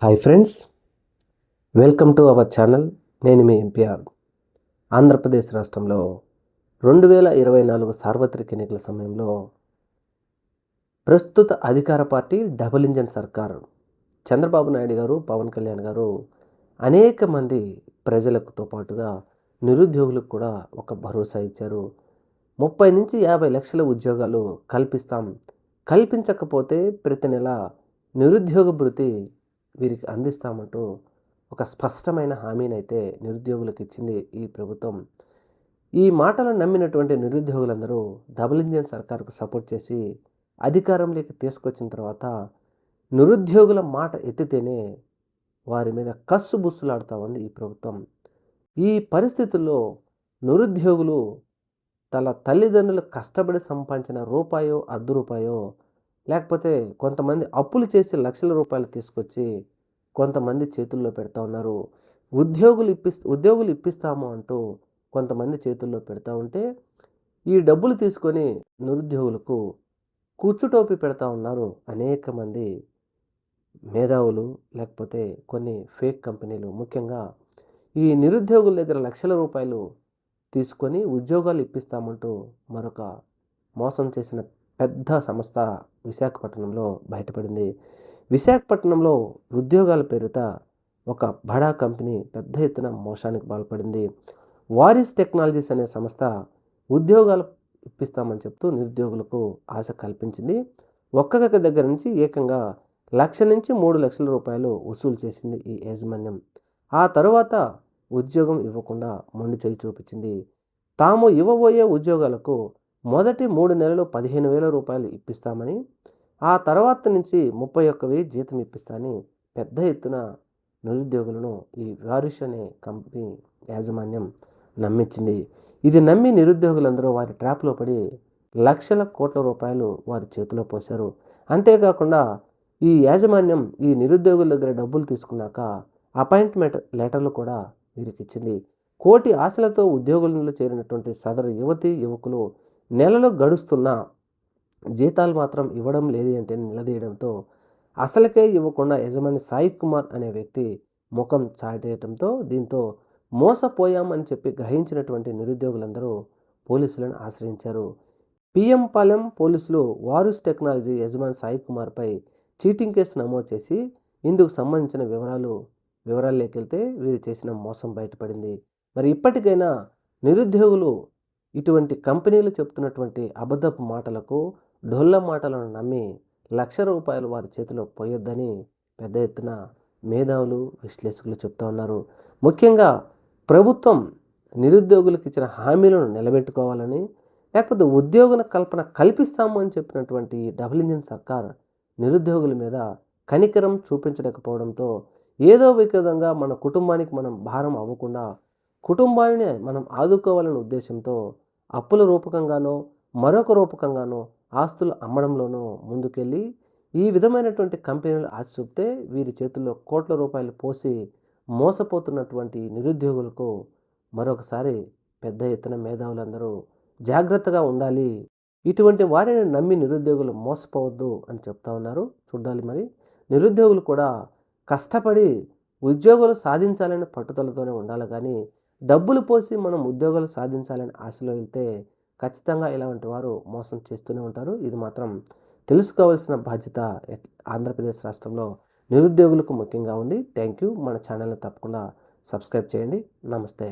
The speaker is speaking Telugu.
Hi friends welcome to our channel నేను మీ ఎంపీఆర్ ఆంధ్రప్రదేశ్ రాష్ట్రంలో రెండు వేల ఇరవై నాలుగు సార్వత్రిక ఎన్నికల సమయంలో ప్రస్తుత అధికార పార్టీ డబుల్ ఇంజన్ సర్కార్ చంద్రబాబు నాయుడు గారు పవన్ కళ్యాణ్ గారు అనేక మంది ప్రజలకుతో పాటుగా నిరుద్యోగులకు కూడా ఒక భరోసా ఇచ్చారు. ముప్పై నుంచి యాభై లక్షల ఉద్యోగాలు కల్పిస్తాం. కల్పించకపోతే ప్రతి నెల నిరుద్యోగ భృతి వీరికి అందిస్తామంటూ ఒక స్పష్టమైన హామీనైతే నిరుద్యోగులకు ఇచ్చింది ఈ ప్రభుత్వం. ఈ మాటలను నమ్మినటువంటి నిరుద్యోగులందరూ డబుల్ ఇంజన్ సర్కారుకు సపోర్ట్ చేసి అధికారంలోకి తీసుకొచ్చిన తర్వాత నిరుద్యోగుల మాట ఎత్తితేనే వారి మీద కస్సు బుస్సులాడుతూ ఉంది ఈ ప్రభుత్వం. ఈ పరిస్థితుల్లో నిరుద్యోగులు తల తల్లిదండ్రులు కష్టపడి సంపాదించిన రూపాయో అర్ధ రూపాయో లేకపోతే కొంతమంది అప్పులు చేసి లక్షల రూపాయలు తీసుకొచ్చి కొంతమంది చేతుల్లో పెడతా ఉన్నారు. ఉద్యోగులు ఇప్పిస్ ఉద్యోగులు ఇప్పిస్తాము అంటూ కొంతమంది చేతుల్లో పెడతా ఉంటే ఈ డబ్బులు తీసుకొని నిరుద్యోగులకు కూర్చుటోపి పెడతా ఉన్నారు అనేక మంది మేధావులు లేకపోతే కొన్ని ఫేక్ కంపెనీలు. ముఖ్యంగా ఈ నిరుద్యోగుల దగ్గర లక్షల రూపాయలు తీసుకొని ఉద్యోగాలు ఇప్పిస్తామంటూ మరొక మోసం చేసిన పెద్ద సంస్థ విశాఖపట్నంలో బయటపడింది. విశాఖపట్నంలో ఉద్యోగాల పేరిట ఒక బడా కంపెనీ పెద్ద ఎత్తున మోసానికి పాల్పడింది. వారిస్ టెక్నాలజీస్ అనే సంస్థ ఉద్యోగాలు ఇప్పిస్తామని చెప్తూ నిరుద్యోగులకు ఆశ కల్పించింది. ఒక్కొక్క దగ్గర నుంచి ఏకంగా లక్ష నుంచి మూడు లక్షల రూపాయలు వసూలు చేసింది ఈ యాజమాన్యం. ఆ తరువాత ఉద్యోగం ఇవ్వకుండా మొండి చేయి చూపించింది. తాము ఇవ్వబోయే ఉద్యోగాలకు మొదటి మూడు నెలలు పదిహేను వేల రూపాయలు ఇప్పిస్తామని ఆ తర్వాత నుంచి ముప్పై ఒక్క వెయ్యి జీతం ఇప్పిస్తామని పెద్ద ఎత్తున నిరుద్యోగులను ఈ వారిష్ అనే కంపెనీ యాజమాన్యం నమ్మించింది. ఇది నమ్మి నిరుద్యోగులందరూ వారి ట్రాప్లో పడి లక్షల కోట్ల రూపాయలు వారి చేతిలో పోశారు. అంతేకాకుండా ఈ యాజమాన్యం ఈ నిరుద్యోగుల దగ్గర డబ్బులు తీసుకున్నాక అపాయింట్మెంట్ లెటర్లు కూడా వీరికి ఇచ్చింది కోటి ఆశలతో ఉద్యోగులలో చేరినటువంటి సదరు యువతి యువకులు నెలలో గడుస్తున్న జీతాలు మాత్రం ఇవ్వడం లేదు అంటే నిలదీయడంతో అసలుకే ఇవ్వకుండా యజమాని సాయి కుమార్ అనే వ్యక్తి ముఖం చాటేయడంతో దీంతో మోసపోయామని చెప్పి గ్రహించినటువంటి నిరుద్యోగులందరూ పోలీసులను ఆశ్రయించారు. పిఎం పాలెం పోలీసులు వారుస్ టెక్నాలజీ యజమాని సాయి కుమార్పై చీటింగ్ కేసు నమోదు చేసి ఇందుకు సంబంధించిన వివరాలు వివరాల్లోకి వెళ్తే వీరు చేసిన మోసం బయటపడింది. మరి ఇప్పటికైనా నిరుద్యోగులు ఇటువంటి కంపెనీలు చెప్తున్నటువంటి అబద్ధపు మాటలకు డొల్ల మాటలను నమ్మి లక్ష రూపాయలు వారి చేతిలో పోయొద్దని పెద్ద ఎత్తున మేధావులు విశ్లేషకులు చెప్తా ఉన్నారు. ముఖ్యంగా ప్రభుత్వం నిరుద్యోగులకు ఇచ్చిన హామీలను నిలబెట్టుకోవాలని లేకపోతే ఉద్యోగుల కల్పన కల్పిస్తాము అని చెప్పినటువంటి డబుల్ ఇంజిన్ సర్కార్ నిరుద్యోగుల మీద కనికరం చూపించలేకపోవడంతో ఏదో విధంగా మన కుటుంబానికి మనం భారం అవ్వకుండా కుటుంబాన్ని మనం ఆదుకోవాలనే ఉద్దేశంతో అప్పుల రూపకంగానో మరొక రూపకంగానో ఆస్తులు అమ్మడంలోనూ ముందుకెళ్ళి ఈ విధమైనటువంటి కంపెనీలు ఆశ చూపితే వీరి చేతుల్లో కోట్ల రూపాయలు పోసి మోసపోతున్నటువంటి నిరుద్యోగులకు మరొకసారి పెద్ద ఎత్తున మేధావులందరూ జాగ్రత్తగా ఉండాలి. ఇటువంటి వారిని నమ్మి నిరుద్యోగులు మోసపోవద్దు అని చెప్తా ఉన్నారు. చూడాలి మరి. నిరుద్యోగులు కూడా కష్టపడి ఉద్యోగాలు సాధించాలని పట్టుదలతోనే ఉండాలి. కానీ డబ్బులు పోసి మనం ఉద్యోగాలు సాధించాలని ఆశలో వెళ్తే ఖచ్చితంగా ఇలాంటి వారు మోసం చేస్తూనే ఉంటారు. ఇది మాత్రం తెలుసుకోవాల్సిన బాధ్యత ఆంధ్రప్రదేశ్ రాష్ట్రంలో నిరుద్యోగులకు ముఖ్యంగా ఉంది. థ్యాంక్ యూ మన ఛానల్ని తప్పకుండా సబ్స్క్రైబ్ చేయండి. నమస్తే.